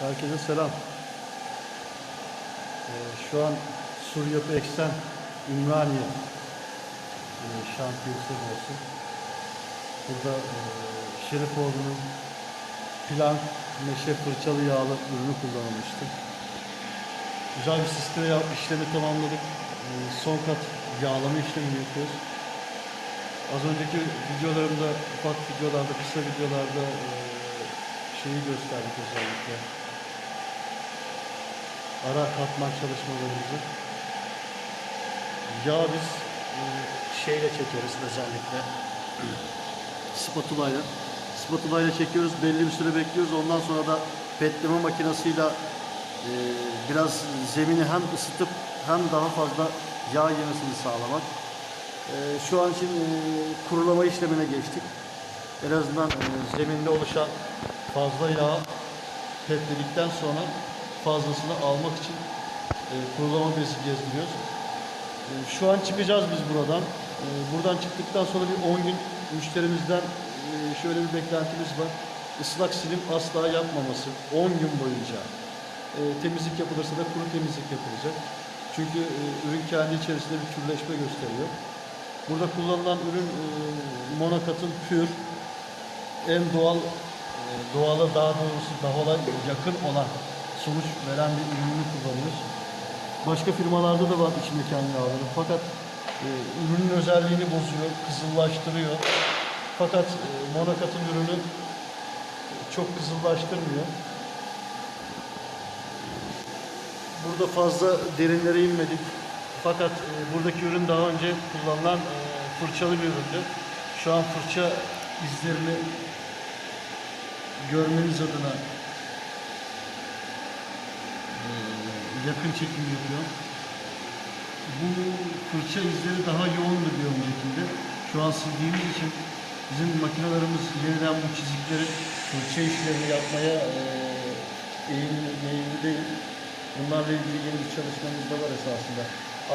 Herkese selam. Ee, şu an Sur Yapı Eksen Ümraniye e, şantiyesi olsun. Burada e, Şerifoğlu'nun plan meşe fırçalı yağlı ürünü kullanılmıştı. Güzel bir sisteme yap- işlemi tamamladık. Ee, son kat yağlama işlemini yapıyoruz. Az önceki videolarımda, ufak videolarda, kısa videolarda e, şeyi gösterdik özellikle. Ara katman çalışmalarımızı. Yağ biz e, şeyle çekeriz özellikle. Spatula ile. Spatula ile çekiyoruz, belli bir süre bekliyoruz. Ondan sonra da petleme makinesiyle e, biraz zemini hem ısıtıp hem daha fazla yağ yemesini sağlamak. Ee, şu an için e, kurulama işlemine geçtik. En azından e, zeminde oluşan fazla yağ petledikten sonra fazlasını almak için e, kurulama bezi gezdiriyoruz. E, şu an çıkacağız biz buradan. E, buradan çıktıktan sonra bir 10 gün müşterimizden e, şöyle bir beklentimiz var. Islak silim asla yapmaması 10 gün boyunca. E, temizlik yapılırsa da kuru temizlik yapılacak. Çünkü e, ürün kendi içerisinde bir türleşme gösteriyor. Burada kullanılan ürün e, monokatın pür, en doğal, e, doğala daha doğrusu daha yakın olan sonuç veren bir ürünü kullanıyoruz. Başka firmalarda da var iç mekan yağları fakat e, ürünün özelliğini bozuyor, kızıllaştırıyor. Fakat e, monokatın ürünü çok kızıllaştırmıyor. Burada fazla derinlere inmedik. Fakat e, buradaki ürün daha önce kullanılan e, fırçalı bir üründü. Şu an fırça izlerini görmeniz adına yakın çekim yapıyorum. Bu fırça izleri daha yoğundu bir öncekinde. Şu an sildiğimiz için bizim makinelerimiz yeniden bu çizikleri fırça işlerini yapmaya e, eğilimli, meyilli değil. Bunlarla ilgili yeni bir çalışmamız da var esasında.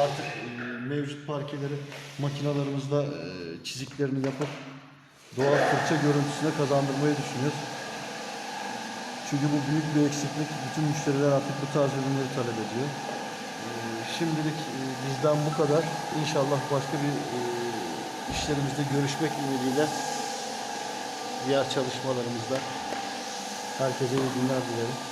Artık e, mevcut parkeleri makinalarımızda e, çiziklerini yapıp doğal fırça görüntüsüne kazandırmayı düşünüyoruz. Çünkü bu büyük bir eksiklik. Bütün müşteriler artık bu tarz ürünleri talep ediyor. E, Şimdilik e, bizden bu kadar. İnşallah başka bir e, işlerimizde görüşmek ümidiyle diğer çalışmalarımızda. Herkese iyi günler dilerim.